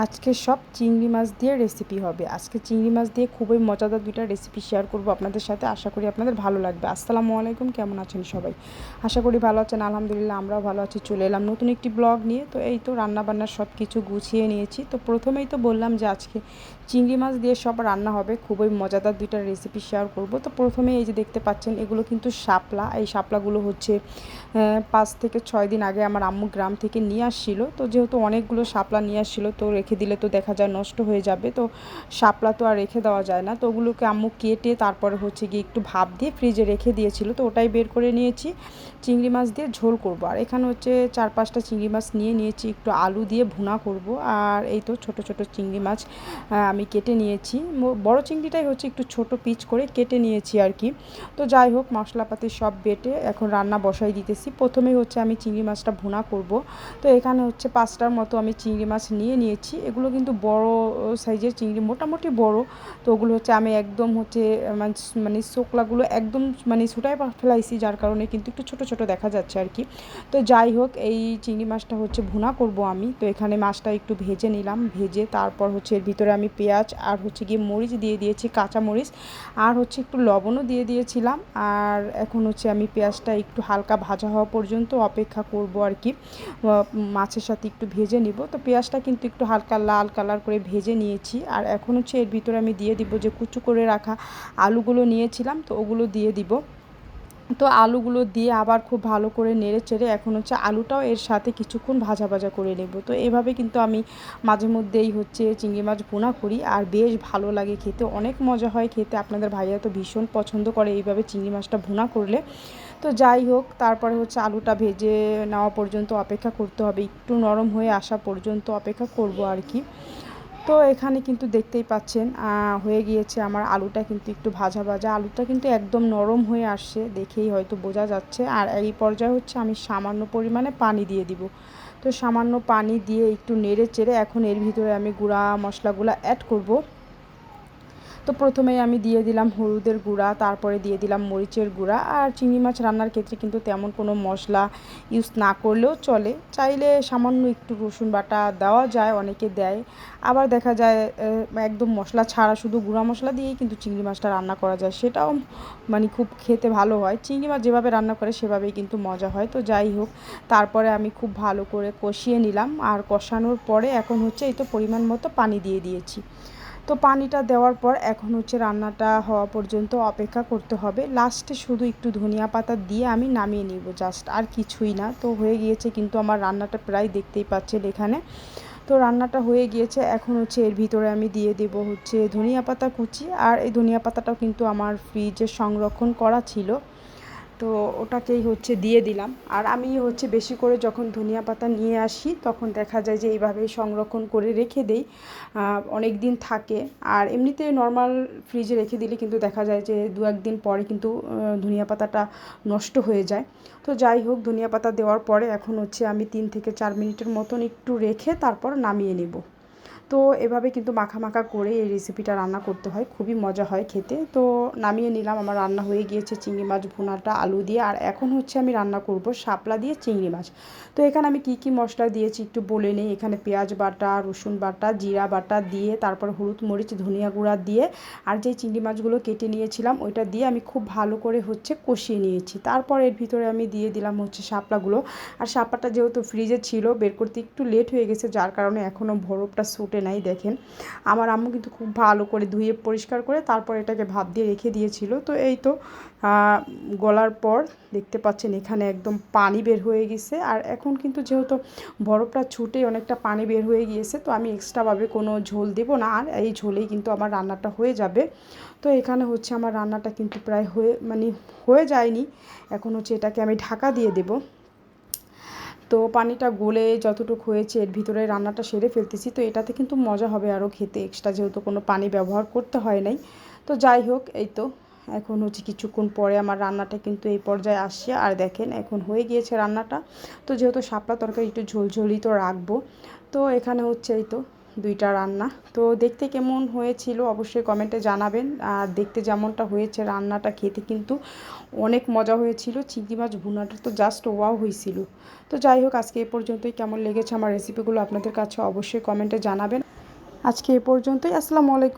আজকে সব চিংড়ি মাছ দিয়ে রেসিপি হবে। আজকে চিংড়ি মাছ দিয়ে খুবই মজাদার দুইটা রেসিপি শেয়ার করব আপনাদের সাথে। আশা করি আপনাদের ভালো লাগবে। আসসালামু আলাইকুম, কেমন আছেন সবাই? আশা করি ভালো আছেন, আলহামদুলিল্লাহ আমরাও ভালো আছি। চলে এলাম নতুন একটি ব্লগ নিয়ে। তো এই তো রান্না বান্নার সব কিছু গুছিয়ে নিয়েছি। তো প্রথমেই তো বললাম যে আজকে চিংড়ি মাছ দিয়ে সব রান্না হবে। খুবই মজাদার দুইটা রেসিপি শেয়ার করব। তো প্রথমে এই যে দেখতে পাচ্ছেন, এগুলো কিন্তু শাপলা। এই শাপলাগুলো হচ্ছে পাঁচ থেকে ছয় দিন আগে আমার আম্মু গ্রাম থেকে নিয়ে আসছিল। তো যেহেতু অনেকগুলো শাপলা নিয়ে আসছিল, তো রেখে দিলে তো দেখা যায় নষ্ট হয়ে যাবে, তো শাপলা তো আর রেখে দেওয়া যায় না। তো ওগুলোকে আম্মু কেটে তারপরে হচ্ছে গিয়ে একটু ভাপ দিয়ে ফ্রিজে রেখে দিয়েছিল, তো ওটাই বের করে নিয়েছি। চিংড়ি মাছ দিয়ে ঝোল করব। আর এখানে হচ্ছে চার পাঁচটা চিংড়ি মাছ নিয়ে নিয়েছি, একটু আলু দিয়ে ভুনা করব। আর এই তো ছোট ছোট চিংড়ি মাছ আমি কেটে নিয়েছি। বড় চিংড়িটাই হচ্ছে একটু ছোট পিচ করে কেটে নিয়েছি আর কি। তো যাই হোক, মশলাপাতি সব বেটে এখন রান্না বসাই দিতেছি। প্রথমেই হচ্ছে আমি চিংড়ি মাছটা ভুনা করব। তো এখানে হচ্ছে পাঁচটার মতো আমি চিংড়ি মাছ নিয়ে নিয়েছি। এগুলো কিন্তু বড় সাইজের চিংড়ি, মোটামুটি বড়। তো ওগুলো হচ্ছে আমি একদম হচ্ছে মানে শোকলাগুলো একদম মানে ছুটাই ফেলাইছি, যার কারণে কিন্তু একটু ছোট ছোট দেখা যাচ্ছে আর কি। তো যাই হোক, এই চিংড়ি মাছটা হচ্ছে ভুনা করব আমি। তো এখানে মাছটা একটু ভেজে নিলাম। ভেজে তারপর হচ্ছে এর ভিতরে আমি পেঁয়াজ আর হচ্ছে গিয়ে মরিচ দিয়ে দিয়েছি, কাঁচা মরিচ। আর হচ্ছে একটু লবণও দিয়ে দিয়েছিলাম। আর এখন হচ্ছে আমি পেঁয়াজটা একটু হালকা ভাজা হওয়া পর্যন্ত অপেক্ষা করব আর কি। মাছের সাথে একটু ভেজে নিব। তো পেঁয়াজটা কিন্তু একটু হালকা লাল কালার করে ভেজে নিয়েছি। আর এখন হচ্ছে এর ভিতরে আমি দিয়ে দিব যে কুচু করে রাখা আলুগুলো নিয়েছিলাম, তো ওগুলো দিয়ে দিব। তো আলুগুলো দিয়ে আবার খুব ভালো করে নেড়ে চেড়ে এখন হচ্ছে আলুটাও এর সাথে কিছুক্ষণ ভাজা ভাজা করে নেব। তো এভাবে কিন্তু আমি মাঝে মধ্যেই হচ্ছে চিংড়ি মাছ ভুনা করি আর বেশ ভালো লাগে খেতে, অনেক মজা হয় খেতে। আপনাদের ভাইয়া তো ভীষণ পছন্দ করে এইভাবে চিংড়ি মাছটা ভুনা করলে। তো যাই হোক, তারপরে হচ্ছে আলুটা ভেজে নেওয়া পর্যন্ত অপেক্ষা করতে হবে। একটু নরম হয়ে আসা পর্যন্ত অপেক্ষা করব আর কি। তো এখানে কিন্তু দেখতেই পাচ্ছেন হয়ে গিয়েছে আমার আলুটা কিন্তু একটু ভাজা ভাজা। আলুটা কিন্তু একদম নরম হয়ে আসছে, দেখেই হয়তো বোঝা যাচ্ছে। আর এই পর্যায়ে হচ্ছে আমি সামান্য পরিমাণে পানি দিয়ে দিব। তো সামান্য পানি দিয়ে একটু নেড়ে চেড়ে এখন এর ভিতরে আমি গুঁড়া মশলাগুলো অ্যাড করব। তো প্রথমেই আমি দিয়ে দিলাম হলুদের গুঁড়া, তারপরে দিয়ে দিলাম মরিচের গুঁড়া আর চিংড়ি মাছ রান্নার ক্ষেত্রে কিন্তু তেমন কোনো মশলা ইউজ না করলেও চলে। চাইলে সামান্য একটু রসুন বাটা দেওয়া যায়, অনেকে দেয়। আবার দেখা যায় একদম মশলা ছাড়া শুধু গুঁড়া মশলা দিয়েই কিন্তু চিংড়ি মাছটা রান্না করা যায়। সেটাও মানে খুব খেতে ভালো হয়। চিংড়ি মাছ যেভাবে রান্না করে সেভাবেই কিন্তু মজা হয়। তো যাই হোক, তারপরে আমি খুব ভালো করে কষিয়ে নিলাম। আর কষানোর পরে এখন হচ্ছে এই তো পরিমাণ মতো পানি দিয়ে দিয়েছি। তো পানিটা দেওয়ার পর এখন হচ্ছে রান্নাটা হওয়া পর্যন্ত অপেক্ষা করতে হবে। লাস্টে শুধু একটু ধনিয়া পাতা দিয়ে আমি নামিয়ে নিব জাস্ট আর কিছুই না। তো হয়ে গিয়েছে কিন্তু আমার রান্নাটা প্রায় দেখতেই পাচ্ছেন এখানে। তো রান্নাটা হয়ে গিয়েছে, এখন হচ্ছে এর ভিতরে আমি দিয়ে দেব হচ্ছে ধনিয়া পাতা কুচি। আর এই ধনিয়া পাতাটাও কিন্তু আমার ফ্রিজে সংরক্ষণ করা ছিল। তো ওটাকেই হচ্ছে দিয়ে দিলাম। আর আমি হচ্ছে বেশি করে যখন ধনিয়া পাতা নিয়ে আসি, তখন দেখা যায় যে এইভাবেই সংরক্ষণ করে রেখে দেই। অনেক দিন থাকে। আর এমনিতে নর্মাল ফ্রিজে রেখে দিলে কিন্তু দেখা যায় যে দু একদিন পরে কিন্তু ধনিয়া পাতাটা নষ্ট হয়ে যায়। তো যাই হোক, ধনিয়া পাতা দেওয়ার পরে এখন হচ্ছে আমি তিন থেকে চার মিনিটের মতন একটু রেখে তারপর নামিয়ে নেব। তো এভাবে কিন্তু মাখা মাখা করে এই রেসিপিটা রান্না করতে হয়। খুবই মজা হয় খেতে। তো নামিয়ে নিলাম। আমার রান্না হয়ে গিয়েছে চিংড়ি মাছ, ভুনাটা, আলু দিয়ে। আর এখন হচ্ছে আমি রান্না করব শাপলা দিয়ে চিংড়ি মাছ। তো এখানে আমি কি কি মশলা দিয়েছি একটু বলে নিই। এখানে পেঁয়াজ বাটা, রসুন বাটা, জিরা বাটা দিয়ে, তারপর হলুদ মরিচ, ধনিয়া গুঁড়া দিয়ে, আর যে চিংড়ি মাছগুলো কেটে নিয়েছিলাম, ওইটা দিয়ে আমি খুব ভালো করে হচ্ছে কষিয়ে নিয়েছি। তারপর এর ভিতরে আমি দিয়ে দিলাম হচ্ছে শাপলাগুলো। আর শাপলাটা যেহেতু ফ্রিজে ছিল, বের করতে একটু লেট হয়ে গেছে, যার কারণে এখনও ভরপটা সুটে নাই, দেখেন। আমার আম্মু কিন্তু খুব ভালো করে ধুয়ে পরিষ্কার করে তারপর এটাকে ভাব দিয়ে রেখে দিয়েছিল। তো এই তো গলার পর দেখতে পাচ্ছেন এখানে একদম পানি বের হয়ে গেছে। আর এখন কিন্তু যেহেতু বরফটা ছুটে অনেকটা পানি বের হয়ে গিয়েছে, তো আমি এক্সট্রাভাবে কোনো ঝোল দেব না। আর এই ঝোলেই কিন্তু আমার রান্নাটা হয়ে যাবে। তো এখানে হচ্ছে আমার রান্নাটা কিন্তু প্রায় হয়ে মানে হয়ে যায়নি। এখন হচ্ছে এটাকে আমি ঢাকা দিয়ে দেবো। তো পানিটা গলে যতটুকু হয়েছে, এর ভিতরে রান্নাটা সেরে ফেলতেছি। তো এটাতে কিন্তু মজা হবে আরও খেতে। এক্সট্রা যেহেতু কোনো পানি ব্যবহার করতে হয় নাই। তো যাই হোক, এই তো এখন হচ্ছে কিছুক্ষণ পরে আমার রান্নাটা কিন্তু এই পর্যায়ে আসছে। আর দেখেন, এখন হয়ে গিয়েছে রান্নাটা। তো যেহেতু শাপলা তরকারি একটু ঝোলঝোলি তো রাখব। তো এখানে হচ্ছে এই তো দুইটা রান্না। তো দেখতে কেমন হয়েছিল অবশ্যই কমেন্টে জানাবেন। আর দেখতে যেমনটা হয়েছে রান্নাটা খেতে কিন্তু অনেক মজা হয়েছিল। চিংড়ি মাছ ভুনাটা তো জাস্ট ওয়াও হয়েছিল। তো যাই হোক, আজকে এ পর্যন্তই। কেমন লেগেছে আমার রেসিপিগুলো আপনাদের কাছে অবশ্যই কমেন্টে জানাবেন। আজকে এ পর্যন্তই। আসসালামু আলাইকুম।